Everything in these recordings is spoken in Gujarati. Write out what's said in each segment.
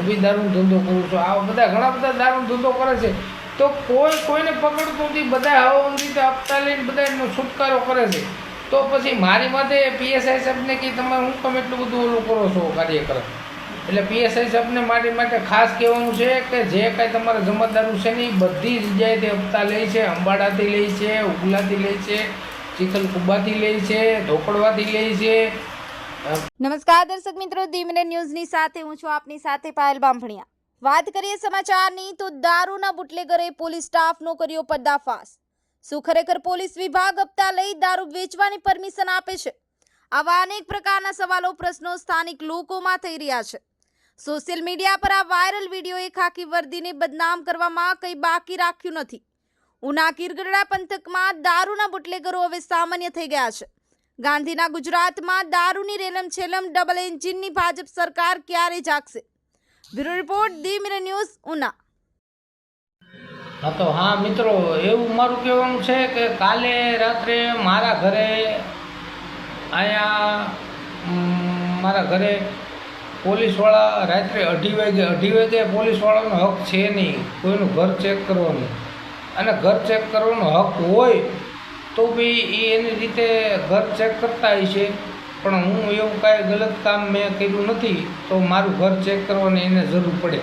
હું બી દારૂનો ધંધો કરું છું. આ બધા ઘણા બધા દારૂનો ધંધો કરે છે. તો કોઈ કોઈને પકડતું નથી. બધા હવા રીતે હપ્તા લઈને બધા એનો છુટકારો કરે છે. તો પછી મારી માટે પીએસઆઈ સાહેબને કે તમે હું તમે એટલું બધું ઓલું કરો છો કાર્યક્રમ એટલે પીએસઆઈ સાહેબને મારી માટે ખાસ કહેવાનું છે કે જે કાંઈ તમારા જમાદારું છે ને એ બધી જગ્યાએથી હપ્તા લે છે. અંબાડાથી લે છે ઉગલાથી લે છે ચીખલકુબાથી લે છે, ઢોકળવાથી લે છે નમસ્કાર દર્શક મિત્રો ધીમને ન્યૂઝની સાથે હું છું આપની સાથે પાયલ બામભણિયા. વાત કરીએ સમાચારની તો દારૂના બુટલેગરે પોલીસ સ્ટાફનો કર્યો પર્દાફાશ. શું ખરેખર પોલીસ વિભાગ હપ્તા લઈ દારૂ વેચવાની પરમિશન આપે છે? આવા અનેક પ્રકારના સવાલો, પ્રશ્નો સ્થાનિક લોકોમાં થઈ રહ્યા છે. સોશિયલ મીડિયા પર આ વાયરલ વિડીયોએ ખાકી વર્દીને બદનામ કરવામાં કંઈ બાકી રાખ્યું નથી. ઉના કિરગડા પંથકમાં દારૂના બુટલેગરો હવે સામાન્ય થઈ ગયા છે. ગાંધીના ગુજરાતમાં દારૂની રેલમ છેલમ ડબલ એન્જિનની ભાજપ સરકાર ક્યારે જાગશે? Bureau report the Mirror News, Una. હા તો હા, મિત્રો, એવું મારું કહેવાનું છે કે કાલે રાત્રે મારા ઘરે અહીંયા મારા ઘરે પોલીસવાળા રાત્રે અઢી વાગે અઢી વાગે પોલીસવાળાનો હક છે નહીં. કોઈનું ઘર ચેક કરવાનું. અને ઘર ચેક કરવાનો હક હોય તો બી એ એની રીતે ઘર ચેક કરતા હોય છે. પણ હું એવું કાંઈ ગલત કામ મેં કર્યું નથી, તો મારું ઘર ચેક કરવાની એને જરૂર પડે.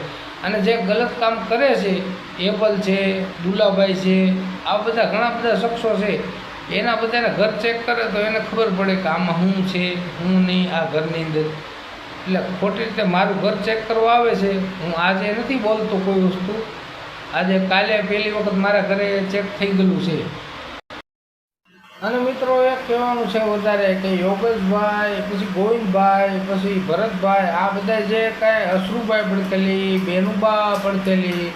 અને જે ગલત કામ કરે છે, એબલ છે, દુલાભાઈ છે, આ બધા ઘણા બધા શખ્સો છે. એના બધાને ઘર ચેક કરે તો એને ખબર પડે કે આમાં હું છે, હું નહીં આ ઘરની અંદર. એટલે ખોટી રીતે મારું ઘર ચેક કરવા આવે છે. હું આજે નથી બોલતો કોઈ વસ્તુ. આજે કાલે પહેલી વખત મારા ઘરે ચેક થઈ ગયેલું છે. અને મિત્રો એ કહેવાનું છે વધારે કે યોગેશભાઈ, પછી ગોવિંદભાઈ, પછી ભરતભાઈ, આ બધા જે કાંઈ અશરુભાઈ પડકેલી બેનુબા પડકેલી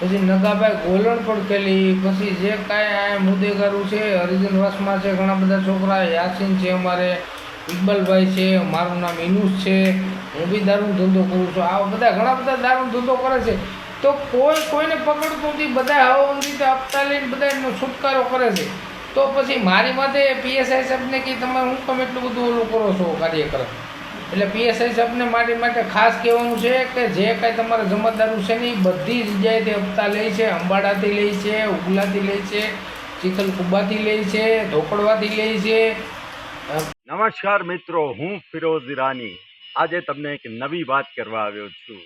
પછી નગાભાઈ ગોલણ પડકેલી પછી જે કાંઈ આ મુદ્દેગારું છે હરિજનવાસમાં છે, ઘણા બધા છોકરા, યાસીન છે અમારે, ઇકબાલભાઈ છે, મારું નામ ઇનુસ છે, હું બી દારૂ ધંધો કરું છું. આ બધા ઘણા બધા દારૂ ધંધો કરે છે. તો કોઈ કોઈને પકડતું નથી બધા હવા રીતે હપ્તા લઈને બધા એનો છુટકારો કરે છે. તો પછી મારી મતે પીએસઆઈ સાહેબને કે તમે હું તમે એટલું બધું ઓલું કરો છો કાર્યક્રમ? એટલે પીએસઆઈ સાહેબને મારી માટે ખાસ કહેવાનું છે કે જે કાંઈ તમારા જમાદારું છે ને બધી જગ્યાએથી હપ્તા લે છે, અંબાડાથી લે છે ઉગલાથી લે છે ચીખલકુબાથી લે છે ધોકડવાથી લે છે. નમસ્કાર મિત્રો, હું ફિરોઝ ઈરાની. આજે તમને એક નવી વાત કરવા આવ્યો છું.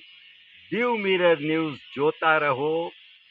દીવ મિરર ન્યૂઝ જોતા રહો